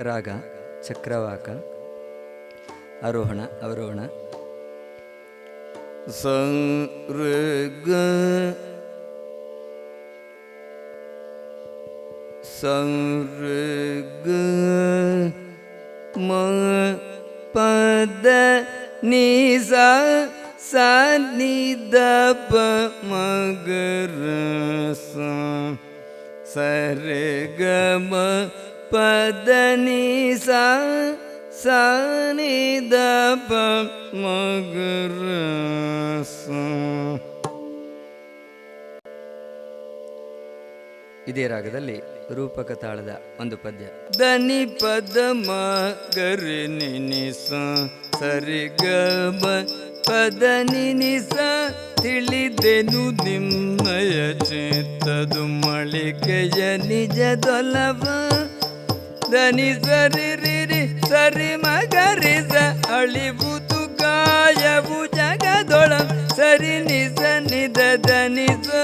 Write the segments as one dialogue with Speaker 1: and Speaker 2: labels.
Speaker 1: ರಾಗ ಚಕ್ರವಾಕ ಆರೋಹಣ ಅವರೋಹಣ ಸಂಋಗ ಸಂಋಗ ಮ ಪದ ನಿ ಸ ಸ ನಿ ಮಗರ ನಿ, ದ, ಪ ಮಗರ ಸ. ಇದೇ ರಾಗದಲ್ಲಿ ರೂಪಕ ತಾಳದ ಒಂದು ಪದ್ಯ. ದನಿ ಪದ ಮ ಗರಿ ನಿನಿ ಸ ಸರಿ ಗ ಮ ಪದ ನಿನಿಸ ತಿಳಿದೆನು ನಿಮ್ಮಯ ಚಿತ್ತದು ಮಳಿಗೆಯ ನಿಜದೊಲವ ದನಿ ಸರಿ ರಿರಿ ಸರಿ ಮಗರಿ ಸ ಅಳಿವುದು ಗಾಯವು ಜಗದೊಳ ಸರಿ ನಿಸ ನಿದ ದನಿ ಸ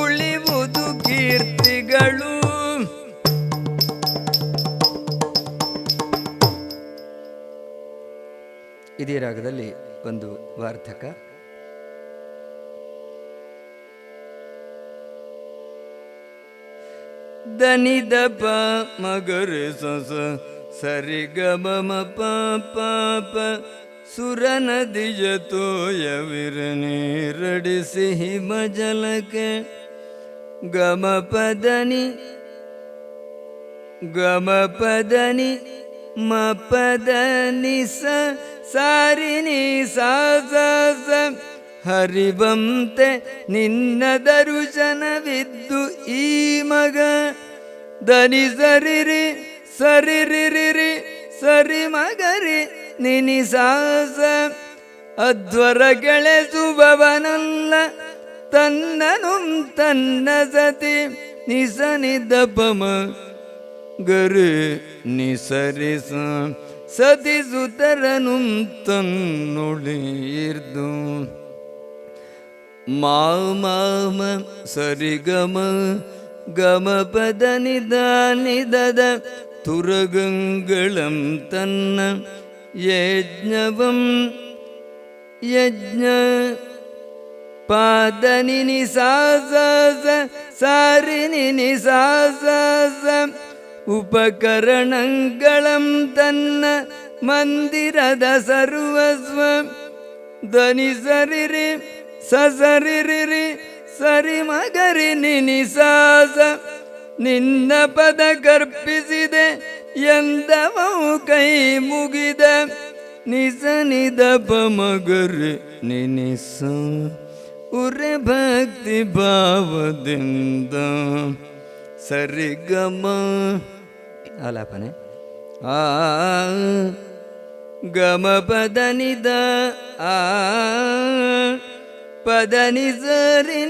Speaker 1: ಉಳಿವುದು ಕೀರ್ತಿಗಳು. ಇದೇ ರಾಗದಲ್ಲಿ ಒಂದು ವಾರ್ತಕ. ದನಿದ ಪ ಮಗರೆ ಸಸ ಸರಿ ಗ ಮ ಪ ಪ ಪ ಸುರ ನದಿಯ ತೋಯವಿರ ನೀರಡಿಸಿ ಹಿಮ ಜಲಕ್ಕೆ ಗಮ ಪದನಿ ಗಮ ಪದನಿ ಮ ಪದನಿ ಸ ಸಾರಿನಿ ಸಾ ಸ ಸ ಹರಿವಂತೆ ನಿನ್ನ ದರುಜನವಿದ್ದು ಈ ಮಗ. ದನಿ ಸರಿರಿ, ಸರಿರಿರಿರಿ, ಸರಿ ಮಗರಿ, ನಿನಿ ಸಾಸ. ಅಧ್ವರ ಗೆಳೆಸುವವನಲ್ಲ, ತನ್ನನು ತನ್ನ ಸತಿ ನಿಸನಿದ ಪಮ. ಗರು ನಿಸರಿಸ, ಸತಿ ಸುತರನು ತನ್ನೊಳಿರ್ದು. माम सरिगम गम गमपदनि तुरगङ्गलं तन्न यज्ञवं यज्ञ पादनिनि सा निसहस सा उपकरणङ्गलं तन्न मन्दिरद सर्वस्व ध्वनि सरि ಸಸರಿರಿರಿ, ಸರಿ ಮಗರಿ ನಿನಿ ಸಾಸ. ನಿನ್ನ ಪದ ಕರ್ಪಿಸಿದೆ, ಎಂದವವು ಕೈ ಮುಗಿದ. ನಿಸ ನಿದ ಮಗರು ನಿನಿಸ ಉರೆ ಭಕ್ತಿ ಭಾವದಿಂದ ಸರಿಗಮ ಅಲಪನೆ ಆ, ಗಮ ಪದ ನಿದ, ಆ. பதனி சரி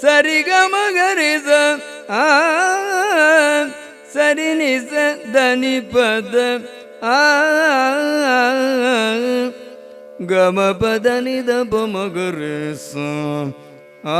Speaker 1: சரிகமகரிச சரி நிச தனி பத. கம பதனி தபமகரிசம் ஆ